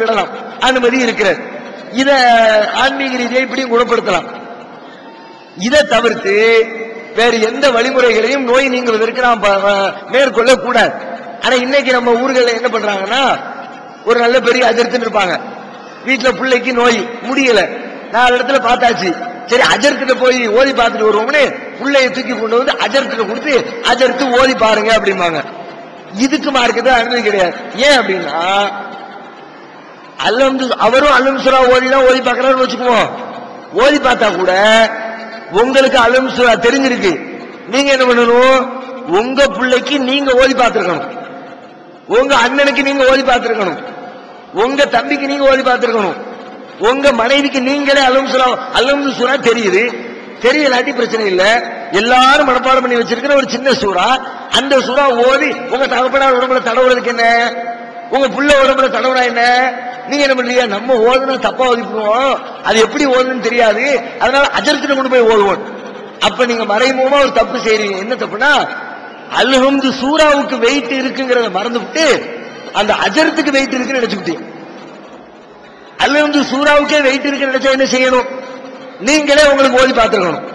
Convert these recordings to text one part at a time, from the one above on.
விடலாம். அனுமதி இருக்கிறது. இத ஆன்மீக ரீதியை இப்படியும் குணப்படுத்தலாம். இதை தவிர்த்து வேறு எந்த வழிமுறைகளையும் நோய் நீங்குவதற்கு நாம் மேற்கொள்ள கூடாது. ஆனா இன்னைக்கு நம்ம ஊர்களில் என்ன பண்றாங்கன்னா ஒரு நல்ல பெரிய அஜர்த்துன்னு இருப்பாங்க. வீட்டுல பிள்ளைக்கு நோய் முடியல. நாலு இடத்துல பார்த்தாச்சு. சரி அஜர்த்திட்ட போய் ஓதி பார்த்துட்டு வருவோம்னு பிள்ளைய தூக்கி கொண்டு வந்து அஜர்த்திட்ட கொடுத்து அஜர்த்து ஓதி பாருங்க அப்படிம்பாங்க. இதுக்கு மார்க்கத்தை அனுமதி கிடையாது. ஏன் அப்படின்னா அல்லம்து அவரும் அல்லம் சுரா ஓதி ஓதி பார்க்கறாருன்னு வச்சுக்குவோம். ஓதி பார்த்தா கூட உங்களுக்கு அல்லம் சுரா தெரிஞ்சிருக்கு. நீங்க என்ன பண்ணணும்? உங்க பிள்ளைக்கு நீங்க ஓதி பார்த்திருக்கணும். உங்க அண்ணனுக்கு நீங்க ஓதி பார்த்திருக்கணும். உங்க தம்பிக்கு நீங்க ஓதி பார்த்திருக்கணும். உங்க மனைவிக்கு நீங்களே அல்லம் சுரா அல்லம் சுரா தெரியுது. தெரியலாட்டி பிரச்சனை இல்ல. எல்லாரும் மனப்பாடம் பண்ணி வச்சிருக்கிற ஒரு சின்ன சூறா. அந்த சூறா ஓதி உங்க தகப்பனார் உடம்புல தடவுறதுக்கு என்ன? உங்க புள்ள உடம்புல தடவுறா என்ன? நீங்க என்ன பண்றீங்க நம்ம ஓதுனா தப்பா ஓதிக்குவோம் அது எப்படி ஓதுன்னு தெரியாது. அதனால அஜர்த்தின கொண்டு போய் ஓதுவோம். அப்ப நீங்க மறைமுகமா ஒரு தப்பு செய்றீங்க. என்ன தப்புனா அல்ஹம்து சூறாவுக்கு வெயிட் இருக்குங்கிறத மறந்துவிட்டு அந்த அஜரத்துக்கு வெயிட் இருக்குன்னு நினைச்சுக்கிட்டீங்க அல்ஹம்து சூறாவுக்கே வெயிட் இருக்குன்னு நினைச்சா என்ன செய்யணும்? நீங்களே உங்களுக்கு ஓதி பார்த்துருக்கணும்.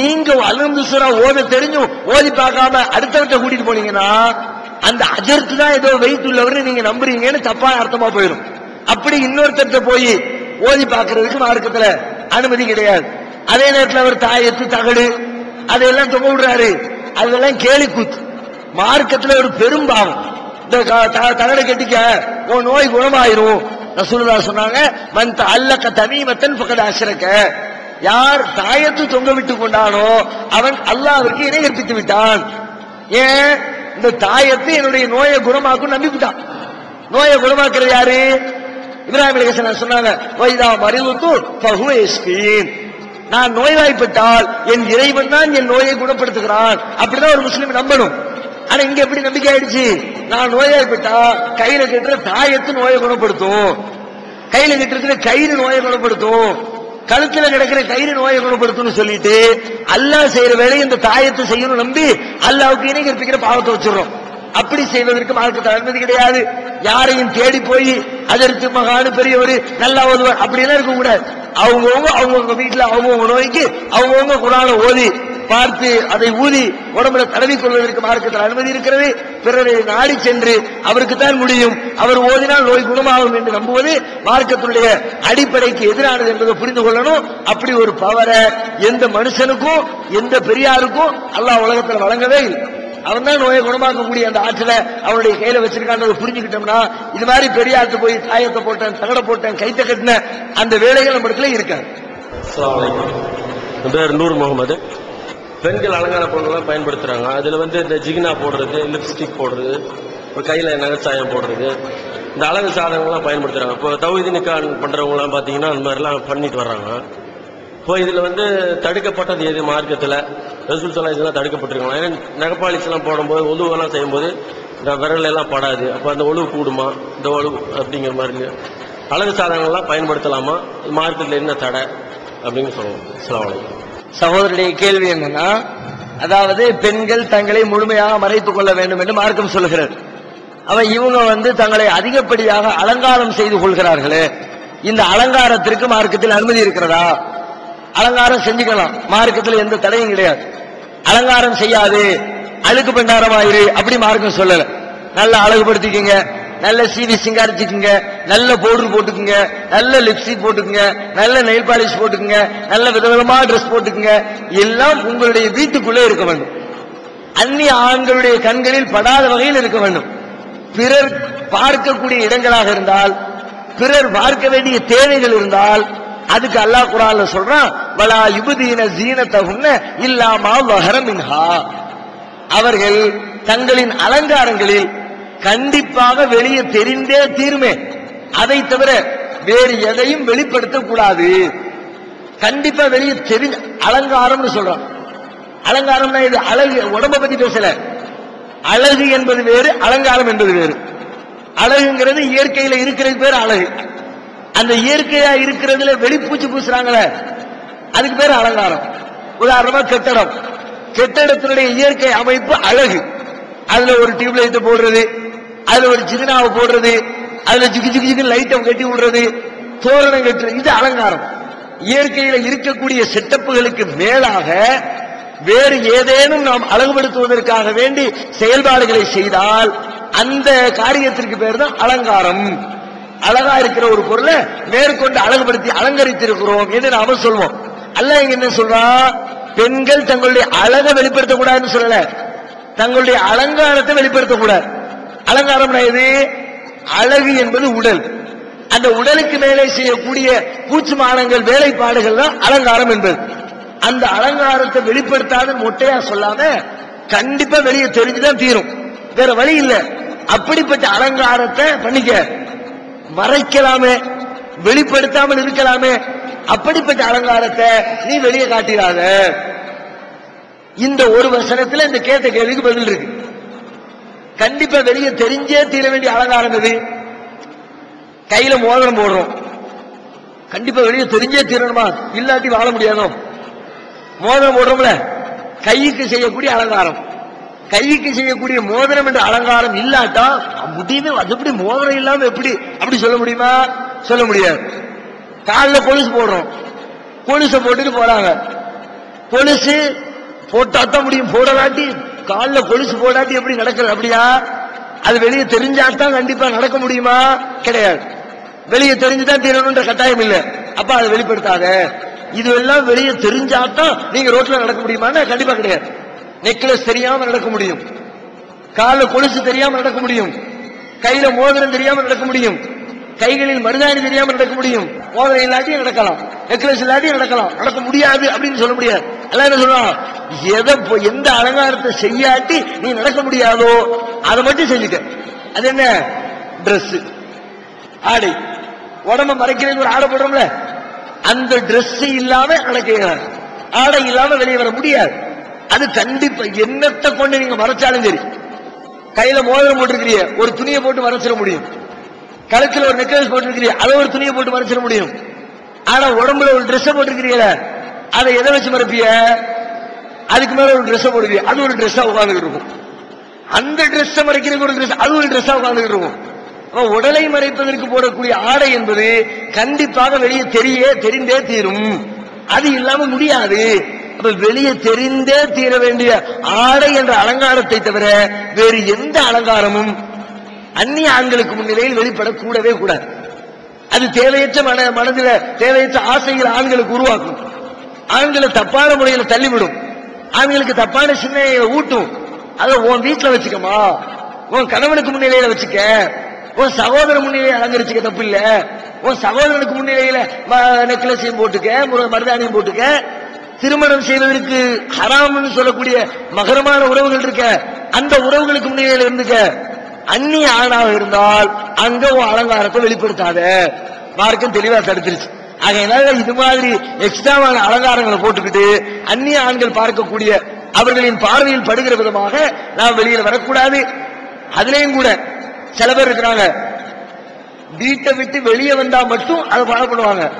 நீங்க அல்ஹம்து சூரா ஓத தெரிஞ்சும் ஓதி பார்க்காம அடுத்தவர்கிட்ட கூட்டிட்டு போனீங்கன்னா அந்த அஜர்த்து தான் ஏதோ வெயிட் உள்ளவர் நீங்க நம்புறீங்கன்னு தப்பான அர்த்தமா போயிடும். அப்படி இன்னொருத்தர்கிட்ட போய் ஓதி பார்க்கறதுக்கு மார்க்கத்துல அனுமதி கிடையாது. அதே நேரத்தில் அவர் தாயத்து தகடு அதையெல்லாம் தொங்க விடுறாரு. அதெல்லாம் கேலி கூத்து. மார்க்கத்துல ஒரு பெரும்பாவம். இந்த க- த- தகடை கட்டிக்க உன் நோய் குணமாயிரும். ரசூலுல்லா சொன்னாங்க மன் அல்லக்க தமீமத்தன் பக்கத்து அசரக்க யார் தாயத்து தொங்க விட்டு கொண்டானோ அவன் அல்லாவிற்கு இணை கற்பித்து விட்டான். ஏன்? இந்த தாயத்து என்னுடைய நோயை குணமாக்கும் நம்பிவிட்டான் நோயை குணமாக்குறது யாரு? இப்ராஹிம் அலிகசன் சொன்னாங்க வைதா மறிவுத்து பகுவேஸ்பீன் நான் நோய்வாய்ப்பட்டால் என் இறைவன் தான் என் நோயை குணப்படுத்துகிறான். அப்படிதான் ஒரு முஸ்லீம் நம்பணும். ஆனா இங்க எப்படி நம்பிக்கை ஆயிடுச்சு? நான் நோயாய்ப்பட்டா கையில கட்டுற தாயத்து நோயை குணப்படுத்தும். கையில கட்டிருக்கிற கயிறு நோயை குணப்படுத்தும். கழுத்துல கிடக்கிற கயிறு நோயை குணப்படுத்தும் சொல்லிட்டு அல்லாஹ் செய்யற வேலையை இந்த தாயத்தை செய்யணும் நம்பி அல்லாவுக்கு இணை கற்பிக்கிற பாவத்தை வச்சிடறோம். அப்படி செய்வதற்கு வாழ்க்கை அனுமதி கிடையாது. யாரையும் தேடி போய் அதற்கு மகானு பெரியவர் நல்லா ஓதுவார். அப்படிலாம் இருக்க கூடாது அவங்கவுங்க அவங்கவுங்க வீட்டுல அவங்கவுங்க நோய்க்கு அவங்கவுங்க குரான ஓதி பார்த்து அதை ஊதி உடம்புல தடவி கொள்வதற்கு மார்க்கத்தில் அனுமதி இருக்கிறது. பிறரை நாடி சென்று அவருக்கு தான் முடியும். அவர் ஓதினால் நோய் குணமாகும் என்று நம்புவது மார்க்கத்தினுடைய அடிப்படைக்கு எதிரானது என்பதை புரிந்து கொள்ளணும். அப்படி ஒரு பவரை எந்த மனுஷனுக்கும் எந்த பெரியாருக்கும் அல்லாஹ் உலகத்தில் வழங்கவே இல்லை. அவன் தான் நோயை குணமாக்கக்கூடிய அந்த ஆற்றலை. அவனுடைய கையில வச்சிருக்கான்றதை புரிஞ்சுக்கிட்டோம்னா இது மாதிரி பெரிய ஆற்று போய் சாயத்தை போட்டேன் தகட போட்டேன் கைத்த கட்டின அந்த வேலைகள் நம்ம இடத்துல இருக்காது. பேர் நூர் முகமது. பெண்கள் அலங்கார பொருட்கள்லாம் பயன்படுத்துறாங்க. அதுல வந்து இந்த ஜிகினா போடுறது லிப்ஸ்டிக் போடுறது இப்போ கையில் நகைச்சாயம் போடுறது இந்த அழகு சாதனங்கள்லாம் பயன்படுத்துகிறாங்க இப்போ தௌஹீது நிக்கான் பண்ணுறவங்களாம் பார்த்தீங்கன்னா அந்த மாதிரிலாம் பண்ணிட்டு வர்றாங்க. இப்போ இதில் வந்து தடுக்கப்பட்டது எது மார்க்கத்தில்? ரசூல் சலா இதெல்லாம் தடுக்கப்பட்டிருக்கலாம் ஏன்னா நகப்பாளிச்செல்லாம் எல்லாம் போடும்போது ஒழுவெல்லாம் செய்யும்போது இந்த விரல் எல்லாம் படாது. அப்போ அந்த ஒழுவு கூடுமா? இந்த ஒழுவு அப்படிங்கிற மாதிரி அழகு சாதனங்கள்லாம் பயன்படுத்தலாமா? மார்க்கத்தில் என்ன தடை அப்படின்னு சொல்லுவோம். அஸ்ஸலாமு சகோதரருடைய கேள்வி என்னன்னா அதாவது பெண்கள் தங்களை முழுமையாக மறைத்துக் கொள்ள வேண்டும் என்று மார்க்கம் சொல்கிறார் அவன் இவங்க வந்து தங்களை அதிகப்படியாக அலங்காரம் செய்து கொள்கிறார்களே இந்த அலங்காரத்திற்கு மார்க்கத்தில் அனுமதி இருக்கிறதா? அலங்காரம் செஞ்சுக்கலாம். மார்க்கத்தில் எந்த தடையும் கிடையாது. அலங்காரம் செய்யாது. அழுக்கு பண்டாரமாயிரு அப்படி மார்க்கம் சொல்லல. நல்லா அழகுபடுத்திக்கங்க. நல்ல சீவி சிங்காரிச்சுக்குங்க. நல்ல பவுடர் போட்டுக்குங்க. நல்ல லிப்ஸ்டிக் போட்டுக்குங்க. நல்ல நெயில் பாலிஷ் போட்டுக்குங்க. நல்ல விதவிதமா ட்ரெஸ் போட்டுக்குங்க. எல்லாம் உங்களுடைய வீட்டுக்குள்ளே இருக்க வேண்டும். அந்நிய ஆண்களுடைய கண்களில் படாத வகையில் இருக்க வேண்டும். பிறர் பார்க்கக்கூடிய இடங்களாக இருந்தால் பிறர் பார்க்க வேண்டிய தேவைகள் இருந்தால் அதுக்கு அல்லாஹ் குரான்ல சொல்றான் வலா யுபதீன ஜீனத்தகுன்ன இல்லாமா வஹரமின்ஹா அவர்கள் தங்களின் அலங்காரங்களில் கண்டிப்பாக வெளியே தெரிந்தே தீருமே. அதை தவிர வேறு எதையும் வெளிப்படுத்தக்கூடாது கண்டிப்பா வெளியே தெரி அலங்காரம்னு சொல்றான். அலங்காரம்னா இது அழகு உடம்ப பத்தி பேசல. அழகு என்பது வேறு அலங்காரம் என்பது வேறு. அழகுங்கிறது இயற்கையில இருக்கிறது பேர் அழகு. அந்த இயற்கையா இருக்கிறதுல வெளிப்பூச்சி பூசுறாங்களே. அதுக்கு பேர் அலங்காரம். உதாரணமா கட்டடம். கட்டடத்தினுடைய இயற்கை அமைப்பு அழகு. அதுல ஒரு டியூப்லைட் போடுறது அதுல ஒரு ஜிகினாவை போடுறது அதுல ஜிகு ஜிகு ஜிகு லைட்டை கட்டி விடுறது தோரணம் கட்டுறது இது அலங்காரம். இயற்கையில இருக்கக்கூடிய செட்டப்புகளுக்கு மேலாக வேறு ஏதேனும் நாம் அழகுபடுத்துவதற்காக வேண்டி செயல்பாடுகளை செய்தால் அந்த காரியத்திற்கு பேர் தான் அலங்காரம். அழகா இருக்கிற ஒரு பொருளை மேற்கொண்டு அழகுபடுத்தி அலங்கரித்திருக்கிறோம் என்று நாம சொல்வோம். அல்ல இங்க என்ன சொல்றா? பெண்கள் தங்களுடைய அழகை வெளிப்படுத்தக்கூடாதுன்னு சொல்லல. தங்களுடைய அலங்காரத்தை வெளிப்படுத்தக்கூடாது. அலங்காரம் எது? அழகு என்பது உடல். அந்த உடலுக்கு மேலே செய்யக்கூடிய பூச்சி மானங்கள் வேலைப்பாடுகள் தான் அலங்காரம் என்பது. அந்த அலங்காரத்தை வெளிப்படுத்தாத மொட்டையா சொல்லாம கண்டிப்பா வெளியே தெரிஞ்சுதான் தீரும். வேற வழி இல்ல. அப்படிப்பட்ட அலங்காரத்தை பண்ணிக்க. மறைக்கலாமே வெளிப்படுத்தாமல் இருக்கலாமே. அப்படிப்பட்ட அலங்காரத்தை நீ வெளியே காட்டிடாத. இந்த ஒரு வசனத்துல இந்த கேட்ட கேள்விக்கு பதில் இருக்கு. கண்டிப்பா வெளியே தெரிஞ்சே தீர வேண்டிய அலங்காரம் எது? கையில மோதிரம் போடுறோம். கண்டிப்பா வெளியே தெரிஞ்சே தீரணுமா? இல்லாட்டி வாழ முடியாதோ? மோதிரம் போடுறோம்ல. கைக்கு செய்யக்கூடிய அலங்காரம். கைக்கு செய்யக்கூடிய மோதிரம் என்ற அலங்காரம் இல்லாட்டா முடியுமே அது எப்படி மோதிரம் இல்லாம எப்படி? அப்படி சொல்ல முடியுமா? சொல்ல முடியாது. காலில் கொலுசு போடுறோம். கொலுசை போட்டுட்டு போறாங்க. கொலுசு போட்டா தான் முடியும். போடலாட்டி. காலில் கொலுசு போடாட்டி எப்படி நடக்கிறது அப்படியா? அது வெளியே தெரிஞ்சாதான் கண்டிப்பா நடக்க முடியுமா? கிடையாது. வெளியே தெரிஞ்சுதான் தீரணுன்ற கட்டாயம் இல்லை. அப்ப அதை வெளிப்படுத்தாத. இதுவெல்லாம் வெளியே தெரிஞ்சாதான் நீங்க ரோட்ல நடக்க முடியுமான்னு கண்டிப்பா கிடையாது. நெக்லஸ் தெரியாம நடக்க முடியும். கால கொலுசு தெரியாம நடக்க முடியும். கையில மோதிரம் தெரியாம நடக்க முடியும். கைகளில் மருதாணி தெரியாம நடக்க முடியும். மோதிரம் இல்லாட்டியும் நடக்கலாம். நெக்லஸ் இல்லாட்டியும் நடக்கலாம். நடக்க முடியாது அப்படின்னு சொல்ல முடியாது. எல்லாம் என்ன சொல்லுவான் எதை எந்த அலங்காரத்தை செய்யாட்டி நீ நடக்க முடியாதோ அதை மட்டும் செஞ்சுக்க. அது என்ன? ட்ரெஸ் ஆடை. உடம்ப மறைக்கிறது ஒரு ஆடை போடுறோம்ல. அந்த ட்ரெஸ் இல்லாம நடக்க ஆடை இல்லாம வெளியே வர முடியாது. அது கண்டிப்பா என்னத்தை கொண்டு நீங்க மறைச்சாலும் சரி. கையில மோதிரம் போட்டிருக்கிறீங்க ஒரு துணியை போட்டு மறைச்சிட முடியும். கழுத்துல ஒரு நெக்லஸ் போட்டிருக்கிறீங்க அதை ஒரு துணியை போட்டு மறைச்சிட முடியும். ஆனா உடம்புல ஒரு ட்ரெஸ் போட்டிருக்கிறீங்கள அதை எதை வச்சு மறைப்பிய? அதுக்கு மேல ஒரு ட்ரெஸ் போடுவீங்க அது ஒரு ட்ரெஸ்ஸா உட்காந்துட்டு இருக்கும். அந்த ட்ரெஸ் மறைக்கிறதுக்கு ஒரு ட்ரெஸ் அது ஒரு ட்ரெஸ்ஸா உட்காந்துட்டு இருக்கும். உடலை மறைப்பதற்கு போடக்கூடிய ஆடை என்பது கண்டிப்பாக வெளியே தெரிய தெரிந்தே தீரும். அது இல்லாம முடியாது. அப்ப வெளியே தெரிந்தே தீர வேண்டிய ஆடை என்ற அலங்காரத்தை தவிர வேறு எந்த அலங்காரமும் அந்நிய ஆண்களுக்கு முன்னிலையில் வெளிப்படக்கூடவே கூடாது. அது தேவையற்ற மன மனதில தேவையற்ற ஆசைகள் ஆண்களுக்கு உருவாக்கும். ஆண்களை தப்பான முறையில் தள்ளிவிடும். ஆண்களுக்கு தப்பான சிந்தனையை ஊட்டும். அதை உன் வீட்டுல வச்சுக்கமா உன் கணவனுக்கு முன்னிலையில வச்சுக்க. உன் சகோதர முன்னிலையை அலங்கரிச்சுக்க தப்பு இல்ல உன் சகோதரனுக்கு முன்னிலையில நெக்லஸையும் போட்டுக்க மு- மருதாணியும் போட்டுக்க. திருமணம் செய்வதற்கு ஹராம்னு சொல்லக்கூடிய மகரமான உறவுகள் இருக்க அந்த உறவுகளுக்கு முன்னிலையில் இருந்துக்க அந்நிய ஆணாக இருந்தால் அங்க உன் அலங்காரத்தை வெளிப்படுத்தாத மார்க்கம் தெளிவா தடுத்துருச்சு. அதனால இது மாதிரி எக்ஸ்ட்ராவான அலங்காரங்களை போட்டுக்கிட்டு அந்நிய ஆண்கள் பார்க்கக்கூடிய அவர்களின் பார்வையில் படுகிற விதமாக நாம் வெளியில வரக்கூடாது. அதுலேயும் கூட சில பேர் இருக்கிறாங்க. வீட்டை விட்டு வெளியே வந்தா மட்டும் அதை ஃபாலோ பண்ணுவாங்க.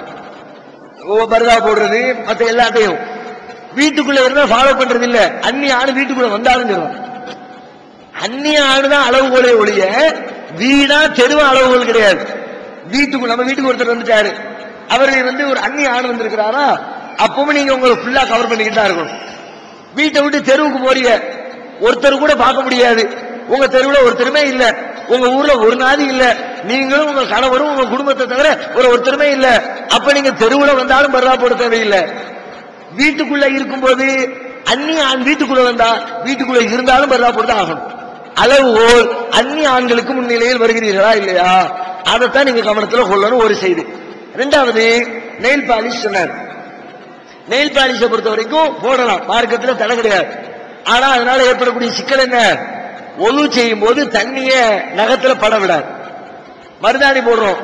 ஓ, போடுறது மற்ற எல்லாத்தையும். வீட்டுக்குள்ள இருந்தா ஃபாலோ பண்றது இல்ல அந்நிய ஆடு வீட்டுக்குள்ள வந்தாலும் சொல்லுவாங்க அந்நிய ஆடுதான் அளவுகோலே ஒழிய வீடா தெருவா அளவுகோல் கிடையாது. வீட்டுக்கு நம்ம வீட்டுக்கு ஒருத்தர் வந்துட்டாரு. அவர் வந்து ஒரு அந்நிய ஆண் வந்திருக்கிறாரா? அப்பவும் நீங்க உங்களை ஃபுல்லா கவர் பண்ணிக்கிட்டு தான் இருக்கணும். வீட்டை விட்டு தெருவுக்கு போறீங்க. ஒருத்தர் கூட பார்க்க முடியாது. உங்க தெருவுல ஒருத்தருமே இல்ல. உங்க ஊர்ல ஒரு நாதி இல்ல. நீங்களும் உங்க கணவரும் உங்க குடும்பத்தை தவிர ஒரு ஒருத்தருமே இல்ல. அப்ப நீங்க தெருவுல வந்தாலும் பரவாயில்ல போட தேவையில்லை. வீட்டுக்குள்ள இருக்கும்போது அந்நிய ஆண் வீட்டுக்குள்ள வந்தா வீட்டுக்குள்ள இருந்தாலும் பரிதாபப்படுத்த போட்டு ஆகணும். அளவுகோல் அந்நிய ஆண்களுக்கு முன்னிலையில் வருகிறீர்களா இல்லையா? அதைத்தான் நீங்க கவனத்தில் கொள்ளணும் ஒரு செய்தி. ரெண்டாவது நெயில் பாலிஷ் சொன்னார். நெயில் பாலிஷை பொறுத்த வரைக்கும் போடலாம். மார்க்கத்தில் தடை கிடையாது. ஆனா அதனால ஏற்படக்கூடிய சிக்கல் என்ன? ஒழு செய்யும் போது தண்ணிய நகத்துல பட விடாது. மருதாணி போடுறோம்.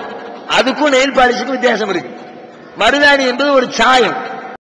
அதுக்கும் நெயில் பாலிஷுக்கும் வித்தியாசம் இருக்கு. மருதாணி என்பது ஒரு சாயம்.